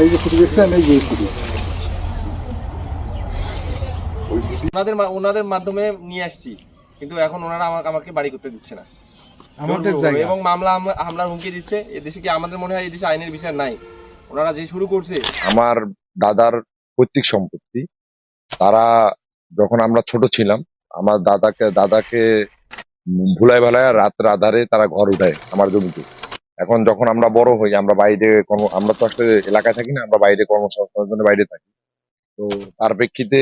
এই যে ফুটে দেখছেন এই যে ফুটে ওনাদের ওনাদের মাধ্যমে নিয়ে আসছি কিন্তু এখন ওনারা আমাকে আমাকে বাড়ি করতে দিচ্ছে না। আমাদের এবং মামলা হামলা- হামলার হুমকি দিচ্ছে। এদেশে কি আমাদের মনে হয় এদেশে আইনের বিচার নাই? ওনারা যে শুরু করছে আমার দাদার পৈতৃক সম্পত্তি। তারা যখন আমরা ছোট ছিলাম আমার দাদাকে দাদাকে ভুলাই ভালায় রাত্রে আধারে তারা ঘর উঠায় আমার জমিতে। এখন যখন আমরা বড় হই, আমরা বাইরে আমরা তো আসলে এলাকায় থাকি না, আমরা বাইরে কর্মসংস্থানের জন্য বাইরে থাকি। তো তার প্রেক্ষিতে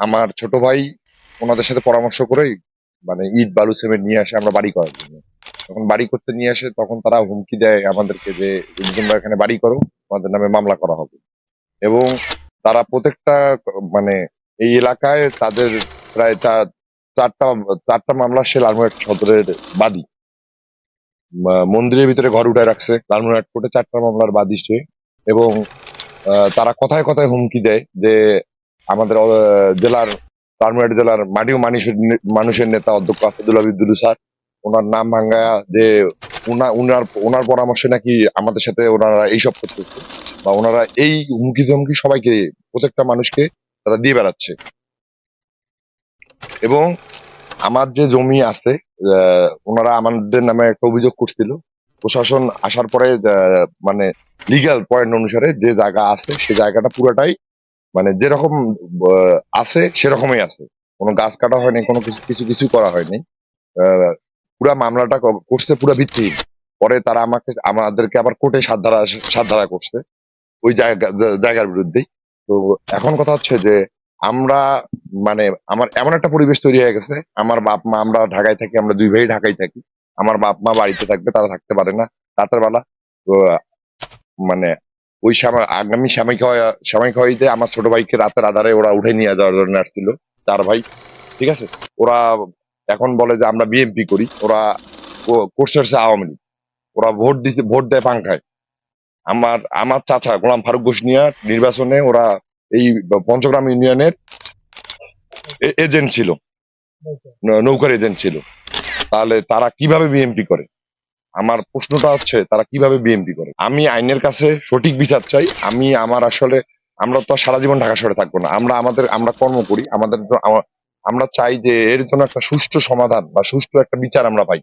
আমার ছোট ভাই ওনাদের সাথে পরামর্শ করেই মানে ইট, বালু, সিমেন্ট নিয়ে আসে আমরা বাড়ি করার জন্য। যখন বাড়ি করতে নিয়ে আসে, তখন তারা হুমকি দেয় আমাদেরকে যে তোমরা এখানে বাড়ি করো আমাদের নামে মামলা করা হবে। এবং তারা প্রত্যেকটা মানে এই এলাকায় তাদের প্রায় চার চারটা চারটা মামলা সে লালমোহাট সদরের বাদী। মন্দিরের ভিতরে ঘর উঠায় রাখছে। লালমোহাট কোর্টে চারটা মামলার বাদী সে এবং তারা কথায় কথায় হুমকি দেয় যে আমাদের জেলার লালমোহাট জেলার মাটিও মানুষের মানুষের নেতা অধ্যক্ষ আসাদুল আবিদুল স্যার, ওনার নাম ভাঙ্গায়া যে উনা উনার, ওনার পরামর্শে নাকি আমাদের সাথে ওনারা এইসব করতেছে বা ওনারা এই হুমকি ধমকি সবাইকে, প্রত্যেকটা মানুষকে তারা দিয়ে বেড়াচ্ছে। এবং আমার যে জমি আছে ওনারা আমাদের নামে একটা অভিযোগ করছিল। প্রশাসন আসার পরে মানে লিগ্যাল পয়েন্ট অনুসারে যে জায়গা আছে, সে জায়গাটা পুরোটাই মানে যেরকম আছে, সেরকমই আছে। কোনো গাছ কাটা হয়নি, কোনো কিছু কিছু কিছু করা হয়নি। পুরা মামলাটা করছে, পুরো ভিত্তিহীন। পরে তারা আমাকে, আমাদেরকে আবার কোর্টে সাত ধারা সাত ধারা করছে। ওই জায়গা, জায়গার বিরুদ্ধেই। তো এখন কথা হচ্ছে যে আমরা মানে আমার এমন একটা পরিবেশ তৈরি হয়ে গেছে, আমার বাপ মা, আমরা ঢাকায় থাকি, আমরা দুই ভাই ঢাকায় থাকি, আমার বাপ মা বাড়িতে থাকবে, তারা থাকতে পারে না, রাতের বেলা মানে ওই আগামী হয়- সাময়িক হইতে আমার ছোট ভাইকে রাতের আধারে ওরা উঠে নিয়ে যাওয়ার জন্য আসছিল চার ভাই, ঠিক আছে? ওরা এখন বলে যে আমরা বিএমপি করি, ওরা করছে হচ্ছে আওয়ামী লীগ, ওরা ভোট দিতে, ভোট দেয় পাংখায়। আমার আমার চাচা গোলাম ফারুক গোসনিয়া নির্বাচনে ওরা এই পঞ্চগ্রাম ইউনিয়নের এজেন্ট ছিল। নৌকার এজেন্ট ছিল। তাহলে তারা কীভাবে বিএমপি করে? আমার প্রশ্নটা হচ্ছে তারা কীভাবে বিএমপি করে? আমি আইনের কাছে সঠিক বিচার চাই। আমি আমার আসলে আমরা তো সারা জীবন ঢাকা শহরে থাকব না। আমরা আমাদের আমরা কর্ম করি। আমাদের আমরা চাই যে এর জন্য একটা সুষ্ঠু সমাধান বা সুষ্ঠু একটা বিচার আমরা পাই।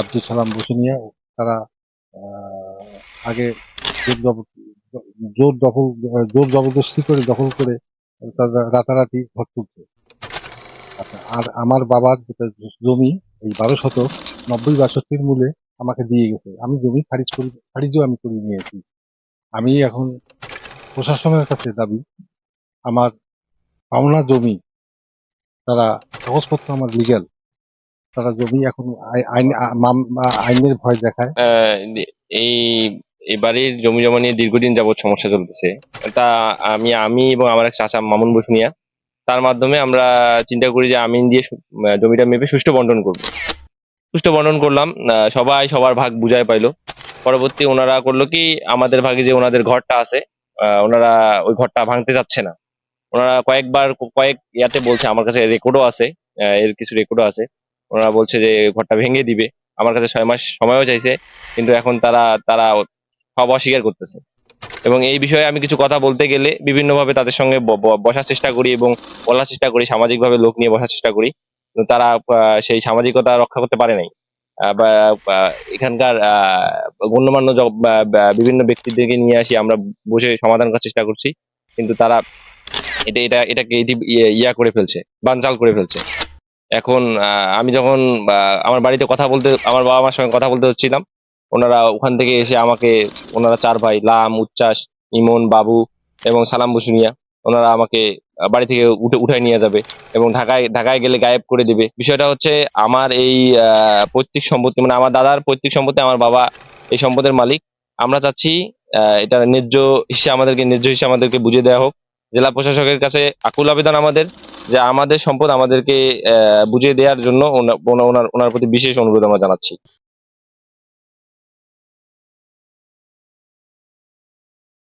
আব্দুল সালাম বসুনিয়া তারা আগে জোর দখল জোর জবরদস্তি করে দখল করে তারা রাতারাতি ঘর তুলছে। আচ্ছা, আর আমার বাবার যেটা জমি এই বারো শতক নব্বই বাষট্টির মূলে আমাকে দিয়ে গেছে। আমি জমি খারিজ করি খারিজও আমি করে নিয়েছি। আমি এখন প্রশাসনের কাছে দাবি আমার পাওনা জমি তারা কাগজপত্র আমার লিগ্যাল তারা জমি এখন আই- আইন আইনের ভয় দেখায়। এই এই বাড়ির জমি জমা নিয়ে দীর্ঘদিন যাবৎ সমস্যা চলতেছে। তা আমি আমি এবং আমার এক চাচা মামুন বসুনিয়া তার মাধ্যমে আমরা চিন্তা করি যে আমিন দিয়ে জমিটা মেপে সুষ্ঠু বন্টন করব। সুষ্ঠু বন্টন করলাম সবাই সবার ভাগ বুঝায় পাইলো। পরবর্তী ওনারা করল কি, আমাদের ভাগে যে ওনাদের ঘরটা আছে ওনারা ওই ঘরটা ভাঙতে চাচ্ছে না। ওনারা কয়েকবার, কয়েক ইয়াতে বলছে, আমার কাছে রেকর্ডও আছে এর কিছু রেকর্ডও আছে। ওনারা বলছে যে, ঘরটা ভেঙে দিবে। আমার কাছে ছয় মাস সময়ও চাইছে, কিন্তু এখন তারা তারা সব অস্বীকার করতেছে। এবং এই বিষয়ে আমি কিছু কথা বলতে গেলে বিভিন্নভাবে তাদের সঙ্গে বসার চেষ্টা করি এবং বলার চেষ্টা করি, সামাজিকভাবে লোক নিয়ে বসার চেষ্টা করি। তারা সেই সামাজিকতা রক্ষা করতে পারে নাই। বা এখানকার গণ্যমান্য বিভিন্ন ব্যক্তিদেরকে নিয়ে আসি, আমরা বসে সমাধান করার চেষ্টা করছি। কিন্তু তারা এটা এটা, এটাকে ইয়ে- ইয়া করে ফেলছে, বানচাল করে ফেলছে। এখন আমি যখন আমার বাড়িতে কথা বলতে, আমার বাবা মার সঙ্গে কথা বলতে হচ্ছিলাম ওনারা ওখান থেকে এসে আমাকে, ওনারা চার ভাই, লাম উচ্চাস ইমন, বাবু এবং সালাম বসুনিয়া ওনারা আমাকে বাড়ি থেকে উঠে, উঠায় নিয়ে যাবে এবং ঢাকায় ঢাকায় গেলে গায়েব করে দিবে। বিষয়টা হচ্ছে আমার এই পৈতৃক সম্পত্তি মানে আমার দাদার পৈতৃক সম্পত্তি, আমার বাবা এই সম্পদের মালিক। আমরা চাচ্ছি এটা ন্যায্য হিসেবে আমাদেরকে, ন্যায্য হিসেবে আমাদেরকে বুঝিয়ে দেওয়া হোক। জেলা প্রশাসকের কাছে আকুল আবেদন আমাদের যে আমাদের সম্পদ আমাদেরকে বুঝিয়ে দেওয়ার জন্য ওনা- ওনা- ওনার ওনার প্রতি বিশেষ অনুরোধ আমরা জানাচ্ছি।